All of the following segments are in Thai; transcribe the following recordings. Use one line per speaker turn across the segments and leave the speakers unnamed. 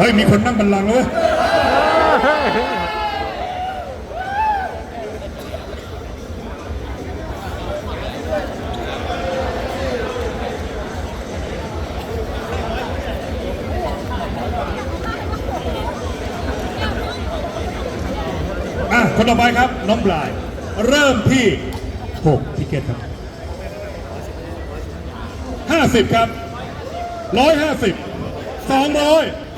เฮ้ย มีคนนั่งบัลลังก์แล้วเว้ยอะคนต่อไปครับ น้องบลาย เริ่มที่ 6ทิเกตครับ 50 ครับ 150 200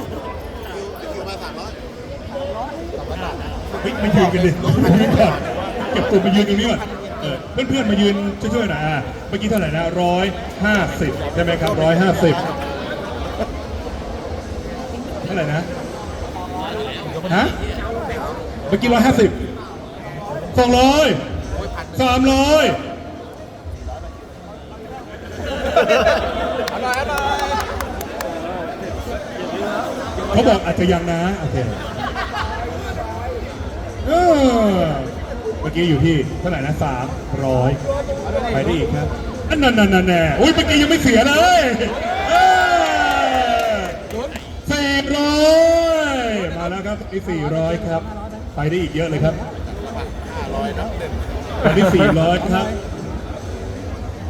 เฮ้ยมายืนกันดิมายืนก่อนเก็บตัวมายืนตรงนี้ก่อนเออเพื่อนๆมายืนช่วยๆหน่อยอะเมื่อกี้เท่าไหร่นะร้อยห้าสิบใช่ไหมครับร้อยห้าสิบเท่าไหร่นะฮะเมื่อกี้ร้อยห้าสิบสองร้อยสามร้อยเขาบอกอาจจะยังนะโอเค เออเมื่อกี้อยู่ที่เท่าไหร่นะสามร้อยไปได้อีกครับอันนั้นนั่นนั่นแน่อุ้ยเมื่อกี้ยังไม่เสียเลยสี่ร้อยมาแล้วครับที่สี่ร้อยครับ ไปได้อีกเยอะเลยครับไปที่สี่ร้อยครับ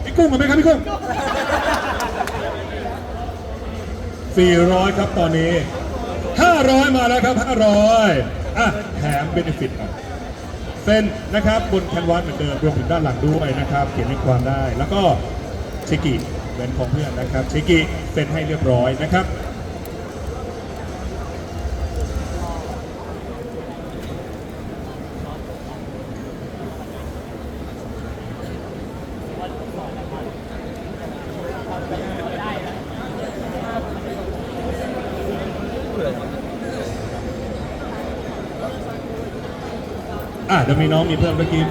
พี่กุ้งมาไหมครับพี่กุ้งสี่ร้อยครับตอนนี้500มาแล้วครับ500อ่ะแถมเบนฟิตเส้นนะครับบนแคนวาสเหมือนเดิมรวมถึงด้านหลังด้วยนะครับ เขียนในความได้ แล้วก็เชกิเป็นของเพื่อนนะครับเชกิเซ็นให้เรียบร้อยนะครับ อะเดี๋ยวมีน้องมีเพิ่มเมื่อกี้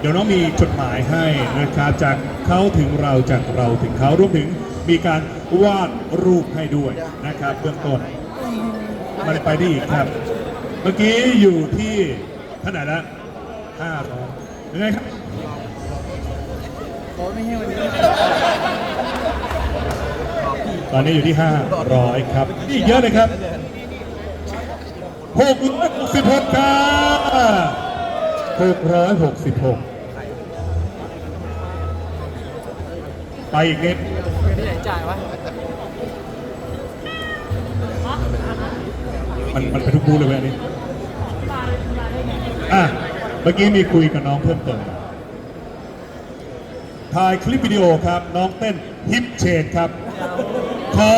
เดี๋ยวน้องมีจดหมายให้นะครับจากเขาถึงเราจากเราถึงเขารวมถึงมีการวาดรูปให้ด้วยนะครับเบื้องต้นมันไปได้อีกครับ เมื่อกี้อยู่ที่เท่าไหร่ละห้าร้อยยังไงครับขอไม่ให้มา ตอนนี้อยู่ที่ 500 ครับนี่เยอะเลยครับ666ครับ666 ไปอีกนิด
ที่ไหนจ่ายวะ
มันมันไปทุกบูธเลยเว้ยอันนี้อะ เมื่อกี้มีคุยกับน้องเพิ่มเติมถ่ายคลิปวิดีโอครับ น้องเต้นฮิปเชนครับ ขอ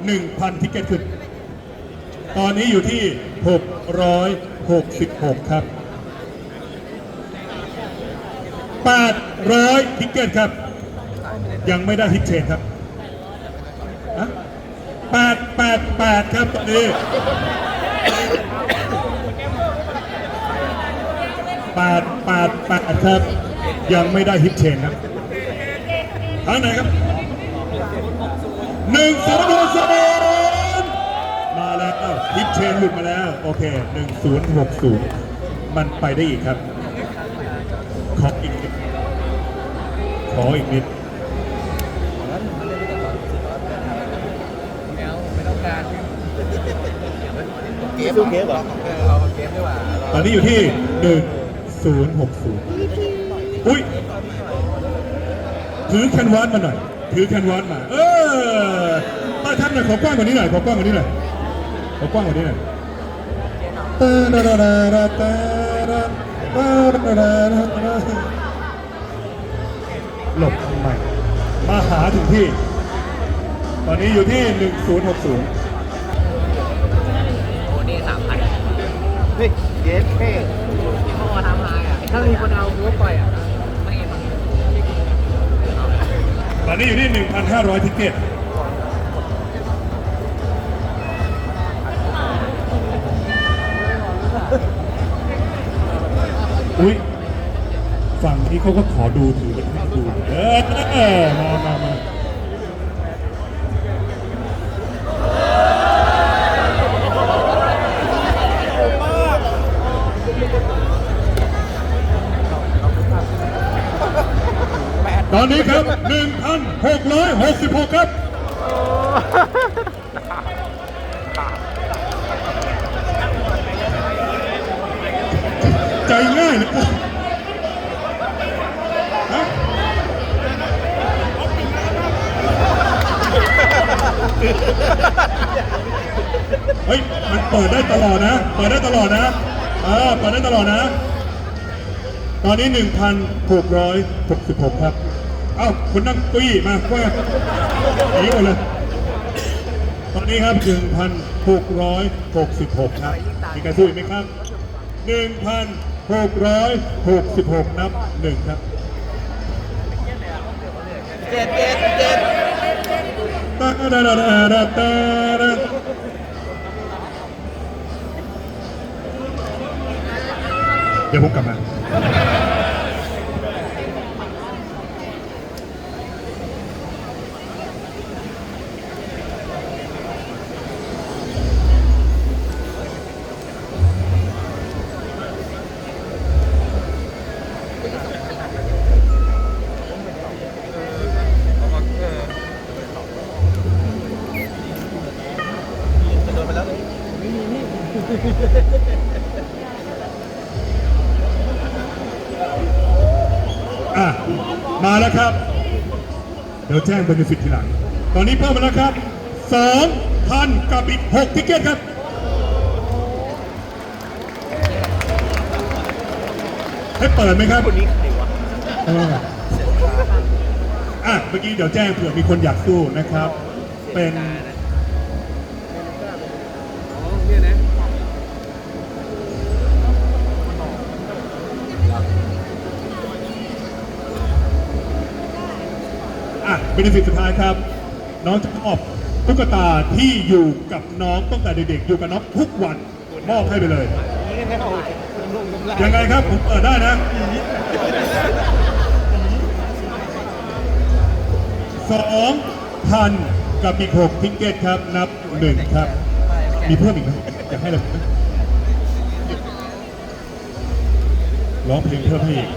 1,000 ทิกเก็ตขึ้น ตอนนี้อยู่ที่ 666 ครับ 800 ทิกเก็ตครับ ยังไม่ได้ฮิปเชนครับฮะ888ครับตอนนี้แปดแปดแปดครับ ยังไม่ได้ฮิตเชนครับทางไหนครับ หนึ่งศูนย์หกศูนย์มาแล้วฮิตเชนหลุดมาแล้ว โอเคหนึ่งศูนย์หกศูนย์มันไปได้อีกครับ ขออีกนิดขออีกนิด
แมวไม่ต้องการ
เกมสู้เกมเหรอ
เออเราเกมดีกว่า
ตอนนี้อยู่ที่หนึ่งศูนย์หกศูนย์อุ้ยถือแคนวาสมาหน่อย ถือแคนวาสมา เออป้าท่านหน่อยขอกว้างกว่านี้หน่อยขอกว้างกว่านี้หน่อยขอกว้างกว่านี้หน่อยหลบทำไมมาหาถึงที่ ตอนนี้อยู่ที่ 1060
โอ้นี่สามพัน
เฮ้ยเกมเท่
พ่อทำลายอะถ้ามีคน
ตอนนี้อยู่ที่ 1,500 ทิเก็ตอุ้ยฝั่งนี้เขาก็ขอดูถือเป็นให้ดู เออ มามามา ตอนนี้ครับ 1,666 ครับ ใจง่ายนะฮะเฮ้ย มันเปิดได้ตลอดนะ เปิดได้ตลอดนะเออเปิดได้ตลอดนะ ตอนนี้ 1,666 ครับ เอ้าคุณนั่งเกุ้ยมาว่าหนีหมดเลย ตอนนี้ครับ 1,666 ครับมีใครสู้อีกไหมครับ 1,666 นับหนึ่งครับ
เจ็ดเจ็ดเจ็ด
ตาดาดาดาดาดาดาเดี๋ยวผมกลับมา
ไปแล้วเลย
อะมาแล้วครับ เดี๋ยวแจ้งเบนฟิตทีหลัง ตอนนี้เพิ่มมาแล้วครับ2,000กับอีก6ทิเก็ตครับให้เปิดไหมครับ
คนนี้ใครวะ
เอออะเมื่อกี้เดี๋ยวแจ้งเผื่อมีคนอยากสู้นะครับ เป็น
เป็
นสิทธิ์สุดท้ายครับ น้องจะมอบตุ๊กตาที่อยู่กับน้องตั้งแต่เด็กๆ อยู่กับน้องทุกวันมอบให้ไปเลย
ยั
งไงครับผมเปิดได้นะสองพันกับอีกหกทิกเก็ตครับ นับหนึ่งครับ มีเพิ่มอีกไหมอยากให้เราร้องเพลงเพิ่มให้อีก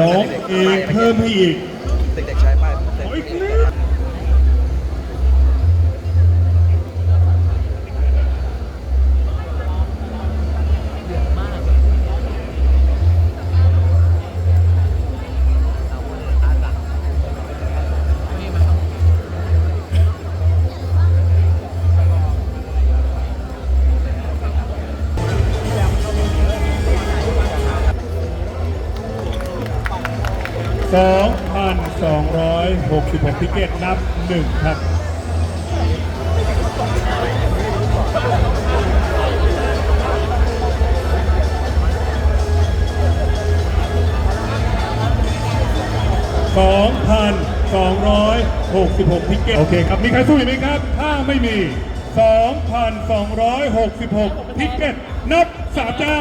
ร้องเองเพิ่มให้อีก
เด็กๆใช้ป้าย
ขออีก move. 2,266ทิเก็ตนับหนึ่งครับ2,266ทิเก็ตโอเคครับ มีใครสู้อีกไหมครับ ถ้าไม่มี 2,266ทิเก็ตนับสามจ้า